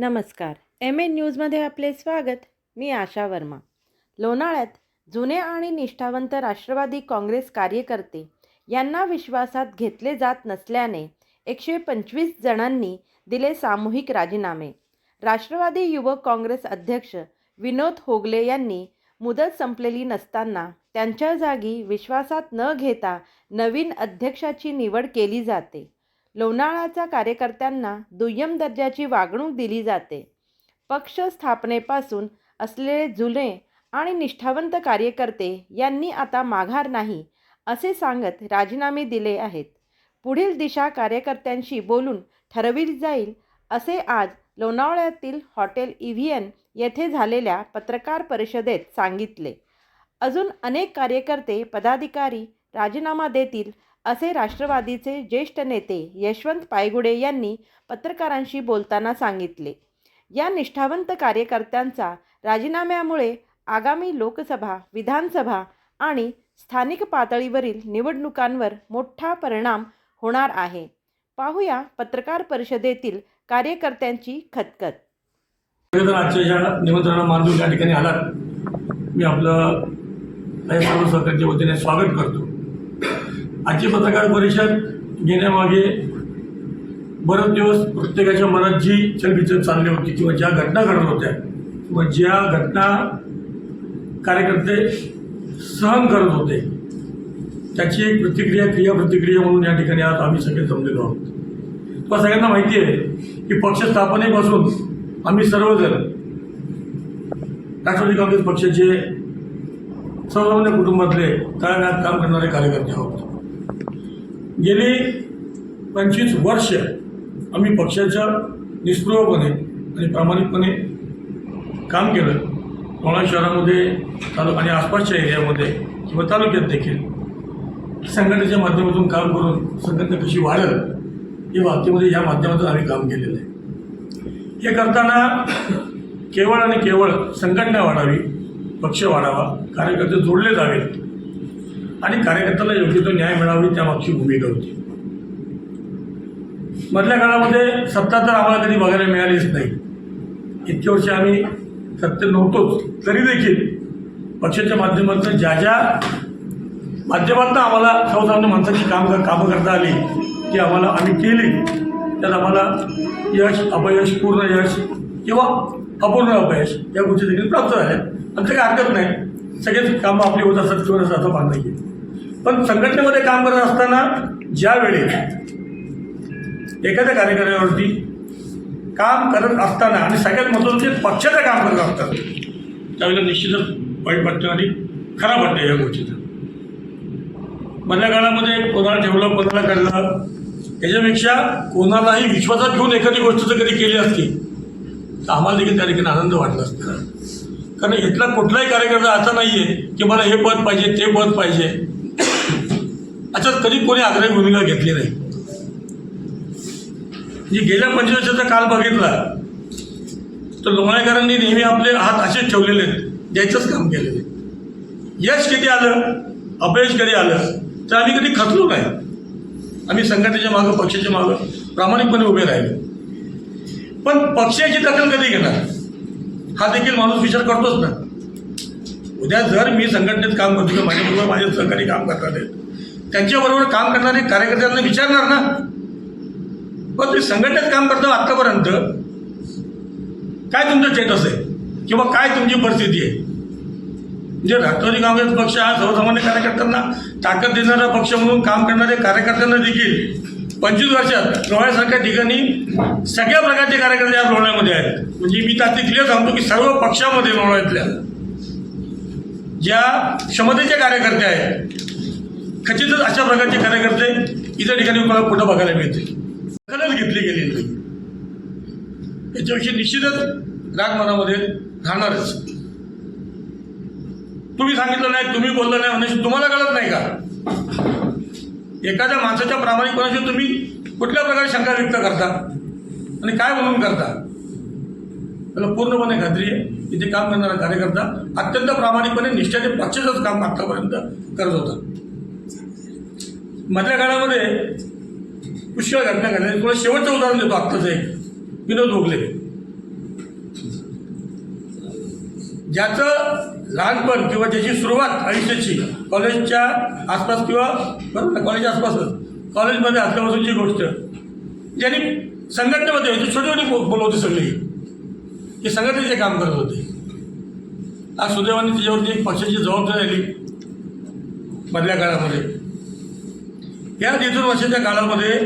नमस्कार. M N न्यूजमध्ये आपले स्वागत. मी आशा वर्मा. लोणाळ्यात जुने आणि निष्ठावंत राष्ट्रवादी काँग्रेस कार्यकर्ते यांना विश्वासात घेतले जात नसल्याने एकशे पंचवीस जणांनी दिले सामूहिक राजीनामे. राष्ट्रवादी युवक काँग्रेस अध्यक्ष विनोद होगले यांनी मुदत संपलेली नसताना त्यांच्या जागी विश्वासात न घेता नवीन अध्यक्षाची निवड केली जाते. लोणाळ्याच्या कार्यकर्त्यांना दुय्यम दर्जाची वागणूक दिली जाते. पक्ष स्थापनेपासून असलेले जुने आणि निष्ठावंत कार्यकर्ते यांनी आता माघार नाही असे सांगत राजीनामे दिले आहेत. पुढील दिशा कार्यकर्त्यांशी बोलून ठरविली जाईल असे आज लोणावळ्यातील हॉटेल इव्हियन येथे झालेल्या पत्रकार परिषदेत सांगितले. अजून अनेक कार्यकर्ते पदाधिकारी राजीनामा देतील असे राष्ट्रवादीचे ज्येष्ठ नेते यशवंत पायगुडे यांनी पत्रकारांशी बोलताना सांगितले. या निष्ठावंत कार्यकर्त्यांचा राजीनाम्यामुळे आगामी लोकसभा विधानसभा आणि स्थानिक पातळीवरील निवडणुकांवर मोठा परिणाम होणार आहे. पाहूया पत्रकार परिषदेतील कार्यकर्त्यांची खतखत. आजच्या या निमंत्रणाला मानून या ठिकाणी आलात मी आपलं सर्व सहकार्याच्या वतीने स्वागत करतो. आजची पत्रकार परिषद घेण्यामागे बरेच दिवस प्रत्येकाच्या मनात जी चलबिचल चालली होती किंवा ज्या घटना घडत होत्या किंवा ज्या घटना कार्यकर्ते सहन करत होते त्याची एक प्रतिक्रिया क्रिया प्रतिक्रिया म्हणून या ठिकाणी आज आम्ही सगळे जमलेलो आहोत. तुम्हाला सगळ्यांना माहिती आहे की पक्ष स्थापनेपासून आम्ही सर्वजण राष्ट्रवादी काँग्रेस पक्षाचे सर्वसामान्य कुटुंबातले तळागाळात काम करणारे कार्यकर्ते आहोत. गेली पंचवीस वर्ष आम्ही पक्षाच्या निष्प्रभपणे आणि प्रामाणिकपणे काम केलं. लोणा शहरामध्ये तालु आणि आसपासच्या एरियामध्ये किंवा तालुक्यात देखील. संघटनेच्या माध्यमातून काम करून संघटना कशी वाढेल या बाबतीमध्ये या माध्यमातून आम्ही काम केलेलं आहे. हे करताना केवळ आणि केवळ संघटना वाढावी पक्ष वाढावा कार्यकर्ते जोडले जावेत. आणि कार्यकर्त्याला योग्य तो न्याय मिळावी त्यामागची भूमिका होती. मधल्या काळामध्ये सत्ता तर आम्हाला कधी बघायला मिळालीच नाही. इतके वर्ष आम्ही सत्य नव्हतोच तरी देखील पक्षाच्या माध्यमातून ज्या ज्या माध्यमातून आम्हाला सर्वसामान्य माणसाची काम कामं करता आली ती आम्हाला आम्ही केली. त्यात आम्हाला यश अपयश पूर्ण यश किंवा अपूर्ण अपयश या गोष्टी देखील प्राप्त झाल्या. आमचं काही हरकत नाही. सगळेच कामं आपली होत असतात किंवा नसतात असं मानणं पण संघटनेमध्ये काम करत असताना ज्यावेळी एखाद्या कार्यक्रमावरती काम करत असताना आणि सगळ्यात महत्त्वाचं ते पक्षाचं काम करत असतात त्यावेळेला निश्चितच वाईट वाटतं आणि खराब वाटतं या गोष्टीचं. मधल्या काळामध्ये कोणाला ठेवलं कोणाला काढलं याच्यापेक्षा कोणालाही विश्वासात घेऊन एखादी गोष्ट जर कधी केली असती तर आम्हाला देखील त्या ठिकाणी आनंद वाटला असता. कारण इथला कुठलाही कार्यकर्ता असा नाही आहे की मला हे पद पाहिजे ते पद पाहिजे. याच्यात कधी कोणी आग्रही भूमिका घेतली नाही. जी गेल्या पंचवर्षाचा काल बघितला. तर लोणाळेकरांनी नेहमी आपले हात असेच ठेवलेले आहेत. द्यायचंच काम केलेलं यश किती आलं? अपयश कधी आलं? तर आम्ही कधी खचलो नाही. आम्ही संघटनेच्या मागं पक्षाच्या मागं प्रामाणिकपणे उभे राहिले. पण पक्षाची दखल कधी घेणार? हा देखील माणूस विचार करतोच ना. उद्या जर मी संघटनेत काम करतो किंवा माझ्याबरोबर माझे सहकारी काम करणार आहेत त्यांच्याबरोबर काम करणारे कार्यकर्त्यांना विचारणार ना. पण ते संघटनेत काम करतो आत्तापर्यंत काय तुमचं स्टेटस आहे किंवा काय तुमची परिस्थिती आहे? म्हणजे राष्ट्रवादी काँग्रेस पक्ष हा सर्वसामान्य कार्यकर्त्यांना ताकद देणारा पक्ष म्हणून काम करणारे कार्यकर्त्यांना देखील पंचवीस वर्षात डोळ्यासारख्या ठिकाणी सगळ्या प्रकारचे कार्यकर्ते आज लोण्यामध्ये आहेत. म्हणजे मी त्या क्लिअर सांगतो की सर्व पक्षामध्ये लोण्यातल्या. ज्या क्षमतेचे कार्यकर्ते आहेत खचितच अशा प्रकारचे कार्यकर्ते इतर ठिकाणी मला कुठं बघायला मिळते दखलच घेतली गेलेली नाही. याच्याविषयी निश्चितच राग मनामध्ये राहणारच. तुम्ही सांगितलं नाही तुम्ही बोललं नाही म्हणजे तुम्हाला कळत नाही का? एखाद्या माणसाच्या प्रामाणिकपणाशी तुम्ही कुठल्या प्रकारे शंका व्यक्त करता? आणि काय म्हणून करता? त्याला पूर्णपणे खात्री आहे इथे काम करणारा कार्यकर्ता अत्यंत प्रामाणिकपणे निष्ठेने पक्षाचंच काम आत्तापर्यंत करत होता. मधल्या काळामध्ये पुष्कळ घटना घडल्या. तुम्हाला शेवटचं उदाहरण देतो आत्ताचं एक. विनोद भोगले ज्याचं लहानपण किंवा ज्याची सुरुवात आयुष्याची कॉलेजच्या आसपास किंवा बरोबर कॉलेजच्या आसपासच. कॉलेजमध्ये असल्यापासूनची गोष्ट. ज्यांनी संघटनेमध्ये होती छोटी छोटी मुलं होती सगळी. ती संघटनेचे काम करत होते. आज सुदैवाने तिच्यावरती एक पक्षाची जबाबदारी आली मधल्या काळामध्ये. या दीड दोन वर्षाच्या काळामध्ये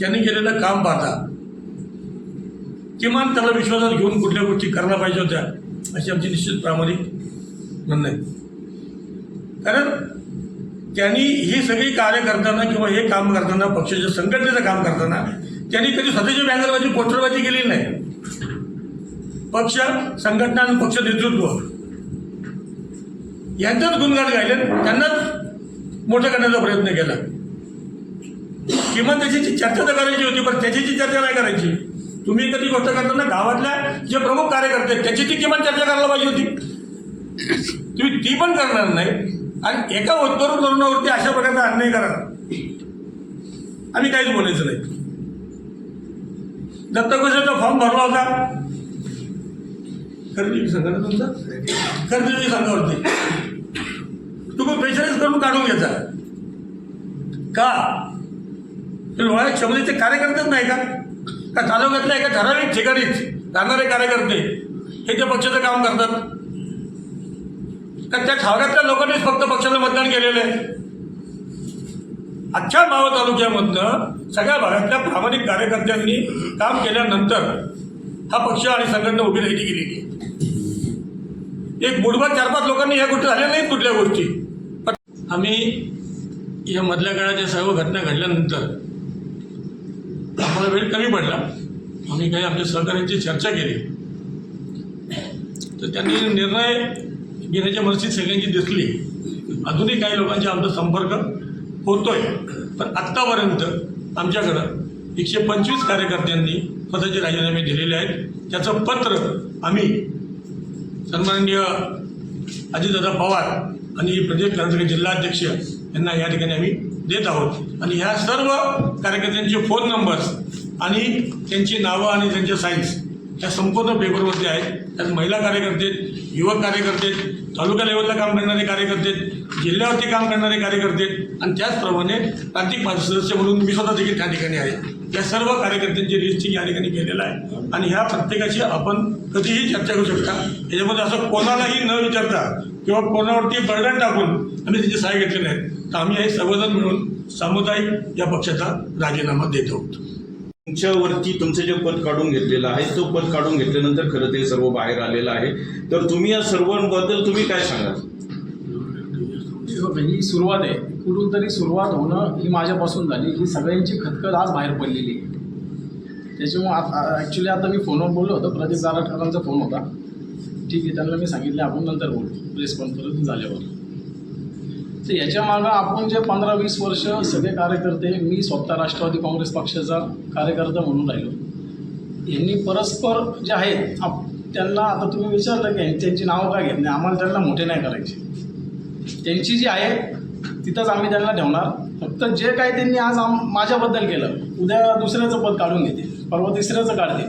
त्यांनी केलेलं काम पाहता. किमान त्याला विश्वासात घेऊन कुठल्या गोष्टी करायला पाहिजे होत्या अशी आमची निश्चित प्रामाणिक म्हणणं आहे. कारण त्यांनी ही सगळी कार्य करताना किंवा हे काम करताना पक्षाच्या संघटनेचं काम करताना त्यांनी कधी स्वतःची बॅनरबाजी पोस्टरबाजी केलेली नाही. पक्ष संघटना आणि पक्ष नेतृत्व. यांचाच गुणगान गायले त्यांनाच मोठं करण्याचा प्रयत्न केला. किमान त्याची चर्चा तर करायची होती पण त्याची जी चर्चा नाही करायची तुम्ही कधी गोष्ट करताना गावातल्या जे प्रमुख कार्यकर्ते आहेत, त्याची ती किमान चर्चा करायला पाहिजे होती. तुम्ही ती पण करणार नाही आणि एका तरुण तरुणावरती अशा प्रकारचा अन्याय करा. आम्ही काहीच बोलायचं नाही. दत्तकोशाचा फॉर्म भरला होता. खरेदी सांगा ना तुमचा? खरेदी सांगावरती तुम्ही प्रेशराईज करून काढून घ्यायचा का? ते क्षमतेचे कार्यकर्तेच नाही का? का तालुक्यातल्या एका ठराविक ठिकाणीच राहणारे कार्यकर्ते हे त्या पक्षाचं काम करतात? का त्या ठावऱ्यातल्या लोकांनीच फक्त पक्षाला मतदान केलेलं आहे? अख्ख्या मावळ तालुक्यामधनं सगळ्या भागातल्या प्रामाणिक कार्यकर्त्यांनी काम केल्यानंतर हा पक्ष आणि संघटना उभी राहिली गेलेली आहे. एक बुडभर चार पाच लोकांनी या गोष्टी झाल्या नाहीत कुठल्या गोष्टी. पण आम्ही या मधल्या काळाच्या सर्व घटना घडल्यानंतर आम्हाला वेळ कमी पडला. आम्ही काही आमच्या सहकाऱ्यांची चर्चा केली. तर त्यांनी निर्णय घेण्याच्या मनस्थित सगळ्यांची दिसली. अजूनही काही लोकांचा आमचा संपर्क होतोय. पण आत्तापर्यंत आमच्याकडं एकशे पंचवीस कार्यकर्त्यांनी पदाचे राजीनामे दिलेले आहेत. त्याचं पत्र आम्ही सन्माननीय अजितदादा पवार आणि प्रदेश कर्नाटक जिल्हाध्यक्ष यांना या ठिकाणी आम्ही देत आहोत. आणि ह्या सर्व कार्यकर्त्यांचे फोन नंबर्स आणि त्यांची नावं आणि त्यांच्या साईन्स ह्या संपूर्ण पेपरवरती आहेत. त्यात महिला कार्यकर्ते युवक कार्यकर्ते तालुका लेवलला काम करणारे कार्यकर्ते जिल्ह्यावरती काम करणारे कार्यकर्ते आणि त्याचप्रमाणे प्रांतिक भाजप सदस्य म्हणून मी स्वतः देखील त्या ठिकाणी आहे. या सर्व कार्यकर्त्यांची लिस्टिंग या ठिकाणी केलेलं आहे. आणि ह्या प्रत्येकाशी आपण कधीही चर्चा करू शकता. याच्यामध्ये असं कोणालाही न विचारता किंवा कोणावरती बर्डन टाकून आम्ही त्याची सहाय्य घेतलेली आहे तर आम्ही हे सर्वजण मिळून सामुदायिक या पक्षाचा राजीनामा देत. आहोत तुमच्यावरती तुमचं जे पद काढून घेतलेलं आहे तो पद काढून घेतल्यानंतर खरं ते सर्व बाहेर आलेलं आहे. तर तुम्ही या सर्वांबद्दल तुम्ही काय सांगाल? म्हणजे ही सुरुवात आहे. कुठून तरी सुरुवात होणं ही माझ्यापासून झाली. ही सगळ्यांची खतखत आज बाहेर पडलेली आहे. त्याच्यामुळे आता ॲक्च्युली आता मी फोनवर बोललो होतो. प्रदीप जाराठकरांचा फोन होता. ठीक आहे त्यांना मी सांगितले. आपण नंतर बोलू. प्रेस कॉन्फरन्स झाल्यावर. तर याच्या मागं आपण जे पंधरा वीस वर्ष सगळे कार्यकर्ते मी स्वतः राष्ट्रवादी काँग्रेस पक्षाचा कार्यकर्ता म्हणून राहिलो. यांनी परस्पर जे आहेत आप त्यांना आता तुम्ही विचारलं की त्यांची नावं काय घेत नाही? आम्हाला त्यांना मोठे नाही करायचे. त्यांची जी आहे तिथंच आम्ही त्यांना ठेवणार. फक्त जे काही त्यांनी आज आम माझ्याबद्दल केलं उद्या दुसऱ्याचं पद काढून घेते परवा तिसऱ्याचं काढते.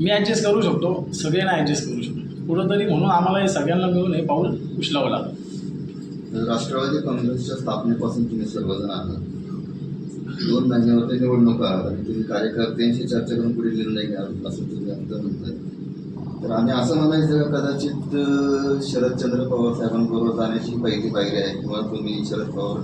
मी ॲडजस्ट करू शकतो सगळे ॲडजस्ट करू शकतो. कुठंतरी म्हणून आम्हाला हे सगळ्यांना मिळून हे पाऊल उचलावं लागतं. राष्ट्रवादी काँग्रेसच्या स्थापनेपासून तुम्ही सर्वजण आहात. दोन महिन्यावरती निवडणुका आहात आणि तुम्ही कार्यकर्त्यांशी चर्चा करून पुढे निर्णय घ्या असं तुम्ही आता म्हणताय. तर आम्ही असं म्हणायचं का कदाचित शरदचंद्र पवार साहेबांबरोबर जाण्याची पहिली पायरी आहे किंवा तुम्ही शरद पवार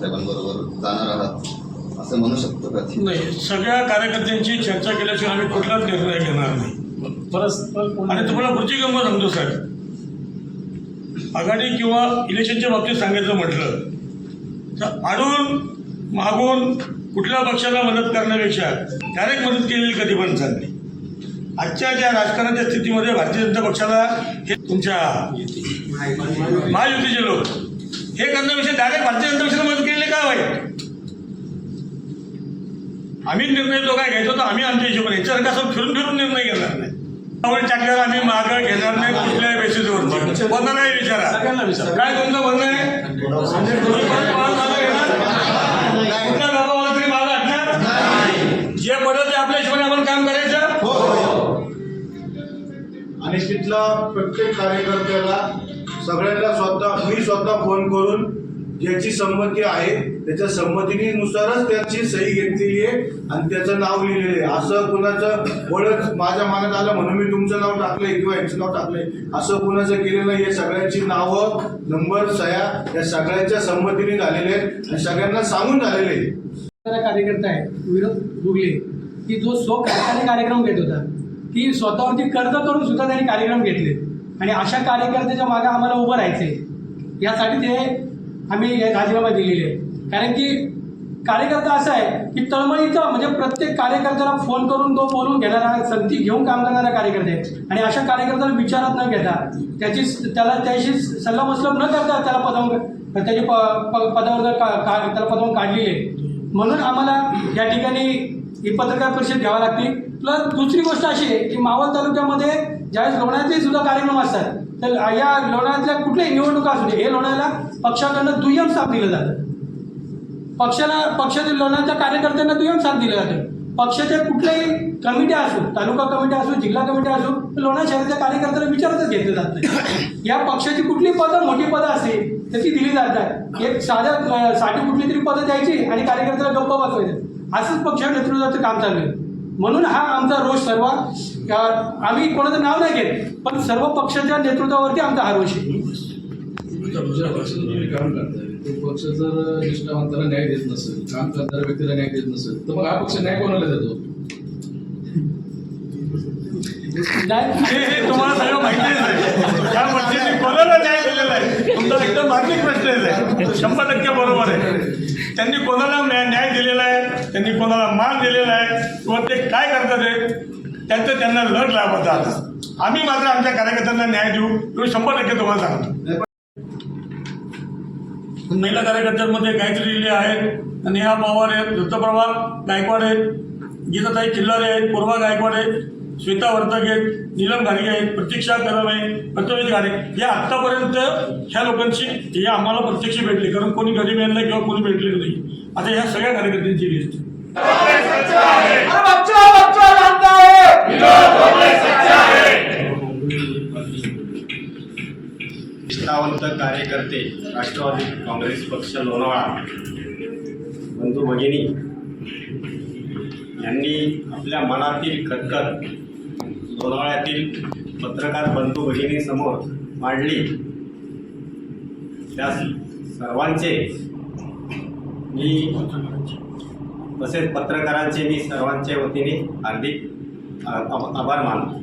साहेबांबरोबर जाणार आहात असं म्हणू शकतो का? नाही सगळ्या कार्यकर्त्यांची चर्चा केल्याशिवाय आम्ही कुठलाच निर्णय घेणार नाही. परस्पर कोणी- आणि तुम्हाला पुढची गंमत सांगतो साहेब. आघाडी किंवा इलेक्शनच्या बाबतीत सांगायचं म्हटलं तर आडून मागून कुठल्या पक्षाला मदत करण्यापेक्षा डायरेक्ट मदत केलेली कधी पण चालली आजच्या ज्या राजकारणाच्या स्थितीमध्ये भारतीय जनता पक्षाला हे तुमच्या महायुतीचे लोक हे करण्यापेक्षा डायरेक्ट भारतीय जनता पक्षाला मदत केलेली काय वाईट आम्ही निर्णय जो काय घ्यायचो तर आम्ही आमच्या हिशोबाने. याच्यासारखा असं फिरून फिरून निर्णय घेणार नाही. टाकल्यावर आम्ही मागं घेणार नाही कुठल्याही बेसिसवर कोणालाही विचारा. काय तुमचं म्हणणं आहे? कुठल्या तरी मागं हटणार जे पडत ते आपल्या हिशोबाने आपण काम करायचं? हो, हो, हो. आणि तिथला प्रत्येक कार्यकर्त्याला सगळ्यांना स्वतः मी स्वतः फोन करून ज्याची संमती आहे त्याच्या संमतीनुसारच त्याची सही घेतलेली आहे आणि त्याचं नाव लिहिलेलं आहे. असं कुणाचं वळच माझ्या मनात आलं म्हणून मी तुमचं नाव टाकलंय किंवा यांचं नाव टाकलंय. असं कुणाचं केलेलं नाही. हे सगळ्यांची नावं नंबर सह्या या सगळ्यांच्या संमतीने झालेले आहेत आणि सगळ्यांना सांगून झालेले आहे. कार्यकर्ता आहे विनोद बुगले की जो सो कार्यक्रम घेत होता की स्वतःवरती कर्ज करून सुद्धा त्यांनी कार्यक्रम घेतले. आणि अशा कार्यकर्त्याच्या मागे आम्हाला उभं राहायचंय. यासाठी ते आम्ही राजीनामा दिलेले आहे कारण की कार्यकर्ता असा आहे की तळमळीचा म्हणजे प्रत्येक कार्यकर्त्याला फोन करून तो बोलून घेणारा संधी घेऊन काम करणारा कार्यकर्ते आणि अशा कार्यकर्त्याला विचारात न घेता त्याची त्याला त्याशी सल्लामसलम न करता त्याला पदावर त्याची प प- पदावर जर का का- त्याला पदावरून काढलेले आहे. म्हणून आम्हाला या ठिकाणी ही पत्रकार परिषद घ्यावी लागते. प्लस दुसरी गोष्ट अशी आहे की मावळ तालुक्यामध्ये ज्यावेळेस लोण्याचे सुद्धा कार्यक्रम असतात तर या लोणातल्या कुठल्याही निवडणुका असू दे हे लोणाला पक्षाकडनं दुय्यम साप दिलं जातं. पक्षाला पक्षातील लोणांच्या कार्यकर्त्यांना दुय्यम साथ दिलं जाते. पक्षाच्या कुठल्याही कमिट्या असो तालुका कमिट्या असो जिल्हा कमिट्या असो लोणा शहराच्या कार्यकर्त्याला विचारतच घेतले जात. नाही या पक्षाची कुठली पदं मोठी पदं असतील त्याची दिली जातात. एक साध्या साठी कुठली तरी पदं द्यायची आणि कार्यकर्त्याला गप्प बसवायचं असंच पक्ष नेतृत्वाचं काम चालू आहे. म्हणून हा आमचा रोष सर्व आम्ही कोणाचं नाव नाही घेत पण सर्व पक्षाच्या नेतृत्वावरती आमचा हा रोष आहे. तो पक्ष जर निष्ठावंताला न्याय देत नसेल काम करणाऱ्या व्यक्तीला न्याय देत नसेल तर मग हा पक्ष न्याय कोणाला देतो? नाही. तुम्हाला सगळं माहितीच आहे. त्या पक्षाने कोणाला न्याय दिलेला आहे? तुमचा एकदम मार्मिक प्रश्न आहे शंभर टक्के बरोबर आहे. त्यांनी कोणाला न्याय दिलेला आहे? त्यांनी कोणाला मान दिलेला आहे? किंवा ते काय करतात ते त्यांचं त्यांना लढ लाभत आता आम्ही मात्र आमच्या कार्यकर्त्यांना न्याय देऊ. एवढं शंभर टक्के तुम्हाला सांगतो. महिला कार्यकर्त्यांमध्ये गायत्री लिहिले आहेत आणि ह्या पवार आहेत दत्तप्रभा गायकवाड आहेत गीताताई किल्लारे आहेत पूर्वा गायकवाड आहेत श्वेता वर्तक आहेत नीलम घाडगे आहेत प्रतीक्षा कदम आहे प्रथमेश घाडे हे आत्तापर्यंत ह्या लोकांची हे आम्हाला प्रत्यक्ष भेटले. कारण कोणी गरीब यांना किंवा कोणी भेटलेलं नाही. आता ह्या सगळ्या कार्यकर्त्यांची लिस्ट निष्ठावंत कार्यकर्ते राष्ट्रवादी काँग्रेस पक्ष लोणावळा. बंधू भगिनी यांनी आपल्या मनातील खतखत लोणावळ्यातील पत्रकार बंधू भगिनीसमोर मांडली. त्या सर्वांचे मी तसेच पत्रकारांचे मी सर्वांच्या वतीने हार्दिक आभार मानतो.